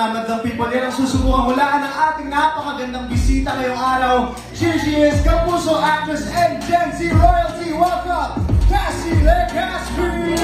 nga madlang people, yan ang susubukang hulaan ng ating napakagandang bisita ngayong araw. Here she is, Kapuso actress and Gen Z royalty. Welcome, Cassie Legaspi!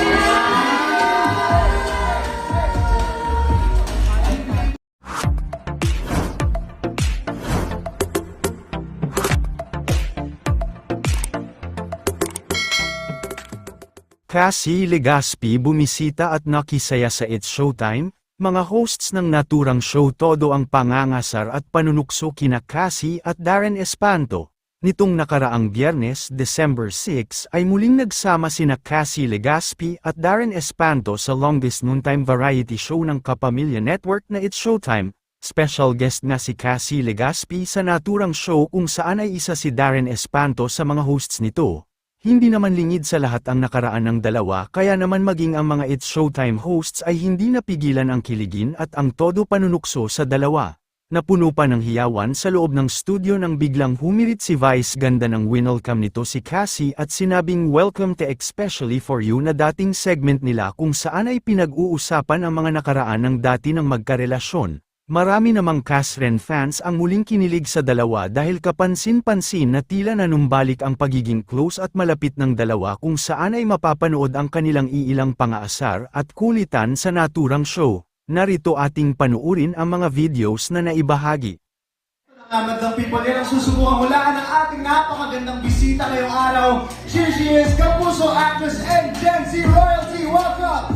Cassie Legaspi bumisita at nakisaya sa It's Showtime, mga hosts ng naturang show todo ang pangangasar at panunukso kina Cassie at Darren Espanto. Nitong nakaraang biyernes, December 6, ay muling nagsama sina Cassie Legaspi at Darren Espanto sa longest noontime variety show ng Kapamilya Network na It's Showtime. Special guest nga si Cassie Legaspi sa naturang show kung saan ay isa si Darren Espanto sa mga hosts nito. Hindi naman lingid sa lahat ang nakaraan ng dalawa kaya naman maging ang mga It's Showtime hosts ay hindi napigilan ang kiligin at ang todo panunukso sa dalawa. Napuno pa ng hiyawan sa loob ng studio nang biglang humirit si Vice ganda ng winelcome nito si Cassie at sinabing welcome to especially for you na dating segment nila kung saan ay pinag-uusapan ang mga nakaraan ng dati ng magkarelasyon. Marami namang Casren fans ang muling kinilig sa dalawa dahil kapansin-pansin na tila nanumbalik ang pagiging close at malapit ng dalawa kung saan ay mapapanood ang kanilang iilang pangaasar at kulitan sa naturang show. Narito ating panuurin ang mga videos na naibahagi. Nga madlang people, yan ang susubukang hulaan ng ating napakagandang bisita ngayong araw. Here she is, Kapuso actress and Gen Z royalty. Welcome,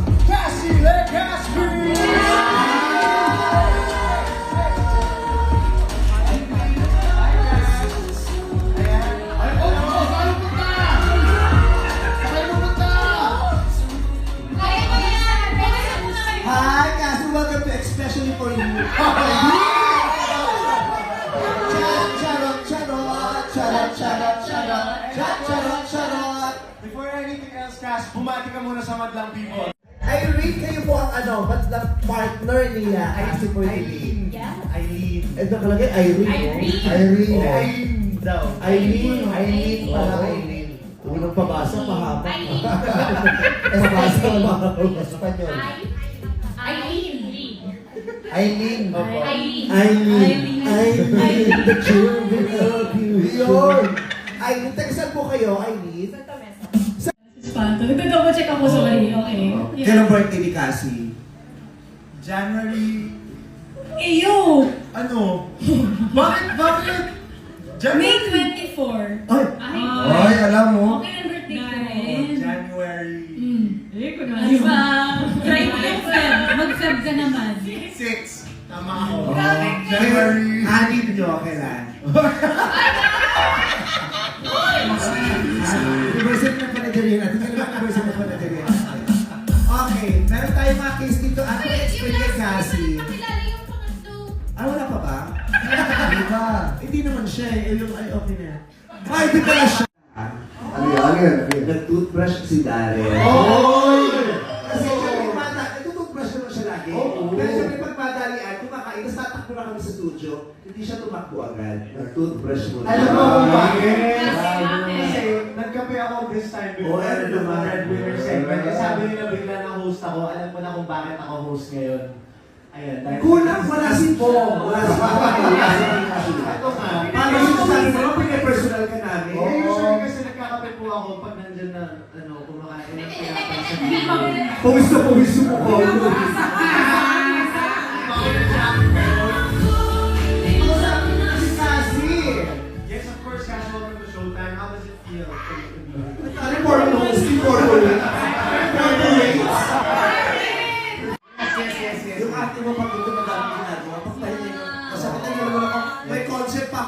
ka muna sa madlang people. Irene, kayo po ang ano, ba't lang partner ni uh, Cassie for You? Eileen. Ito nakalagay, Irene. Irene. Irene. oh. Eileen daw. Irene, Irene pala, Oo. Irene. Unang pabasa, mahaba. Irene. Pabasa, mahaba. Espanyol. Eileen. Eileen. Eileen. Eileen. Eileen. The children of you. Yun. Eileen, taga saan po kayo, Eileen? Santo. Nagdo-double check ako sa mali. Eh. Okay. Yeah. Kailan birthday ni Cassie? January... Eh, Eyo! Ano? bakit? Bakit? January... May Di pala siya. Ano yun? Ano yun? Nag-toothbrush si Darren. Oy! Kasi syempre, bata, nagtututbrush naman siya lagi. Oo. Pero syempre, pag madalian, kumakain, tapos tatakbo na kami sa studio, hindi siya tumakbo agad. Nag-toothbrush mo. Alam mo kung bakit? Kasi nagkape ako this time before Oh, ano the naman? breadwinner segment. Sabi nila bigla na host ako. Alam ko na kung bakit ako host ngayon. Ayan. Kulang, wala si Po. Wala si Po. Wala si. Ito nga. Paano yung sabi mo, pinag-personal ka namin? Eh, usually kasi nagkakape po ako pag nandyan na, ano, kumakain ng pinapang sa Pawis na pawis mo ko.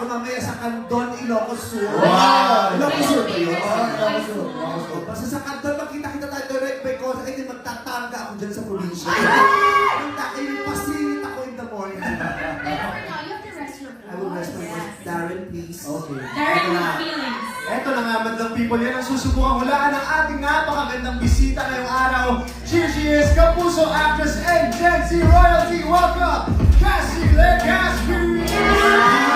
ako mamaya sa Candon, Ilocos Sur. Wow! Ilocos Sur ba yun? Oo, Ilocos Sur. Ilocos Sur. Basta sa Candon, makita-kita tayo doon. May concept. Ay, di magtatanga ako dyan sa probinsya. Magtakain, pasilit ako in the morning. I will rest my voice. Darren, please. Okay. Darren with feelings. Eto na nga, madlang people, yan ang susubukang hulaan ng ating napakagandang bisita ngayong araw. Here she is, Kapuso actress and Gen Z royalty. Welcome, Cassie Legaspi! for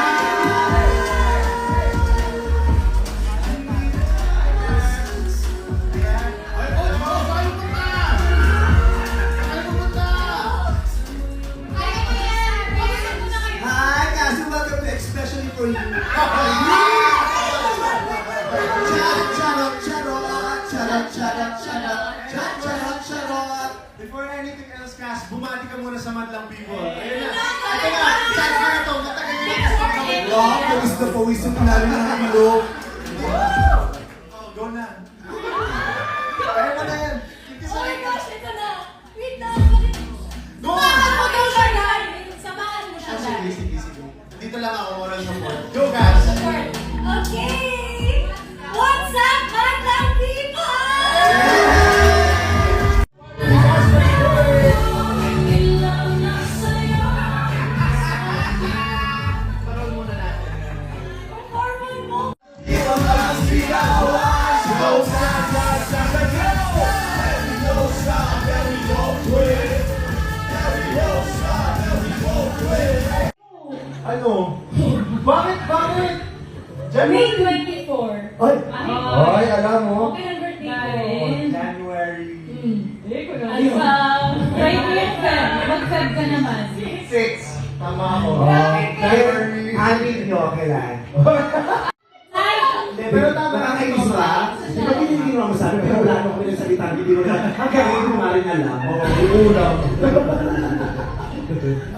charot, charot, charot, charot, charot, charot. Before anything else, Cass, bumati ka muna sa madlang people. Ayun na. Ito na. Chance na to. Matagal na yung pagkakawin. Wow, pawis na pawis yung ng. May 24. Ay, Ay, ay, alam mo. Okay ang birthday ko. January Ay, wow. Try mo yung Feb. Mag-Feb ka naman. 6. Tama ako. Kahit anin nyo, kailan? Pero tama Nakakainis ba? Di ba hindi mo naman sabi, pero wala nung pinagsalita, hindi mo na, hanggang ngayon mo nga rin alam. Oo, ulam.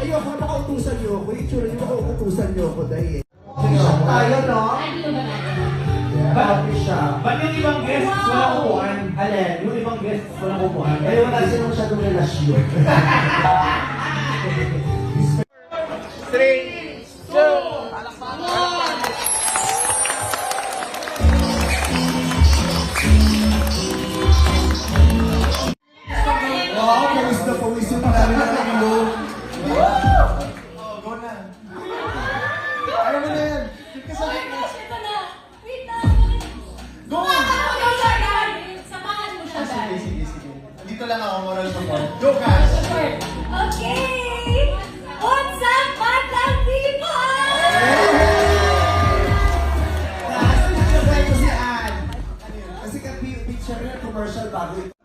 Ayoko, makautusan niyo ako. Yung tsura niyo, makautusan niyo ako dahil. Shop tayo, no? Ay, dito ba tayo? Coffee shop. Ba't yung ibang guests wala kukuhan? Alin? Yung ibang guests wala kukuhan? Kaya wala silang masyadong relasyon. Wow, Oh my gosh, ito na. Wait lang. Go! Samahan mo siya, Dan. Samahan mo siya, Dan. Sige, sige, sige. Dito lang ako, moral support. Go, Cass! Okay! What's up, madlang people? Kasi ko na commercial bago ito.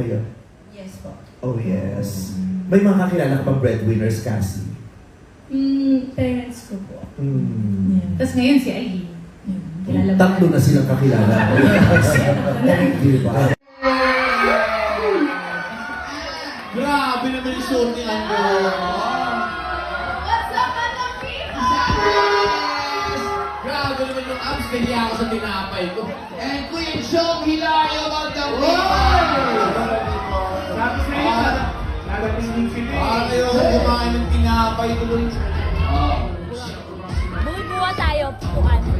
Kayo? Yes po. Oh, yes. May mga kakilala ka bang breadwinners, Cassie? Mm, parents ko po. Hmm. Tapos ngayon si Aileen. Yun, Kilala mo Tatlo na silang kakilala. Di ba? Grabe naman yung suot ni Ando. pastilya ako sa tinapay ko. And Queen Chong Hilayo, welcome to Sabi sa iyo, lalapisin ah. sila. Ah, Para kayo kumain ng tinapay ko. Bumubuwa tayo, puan.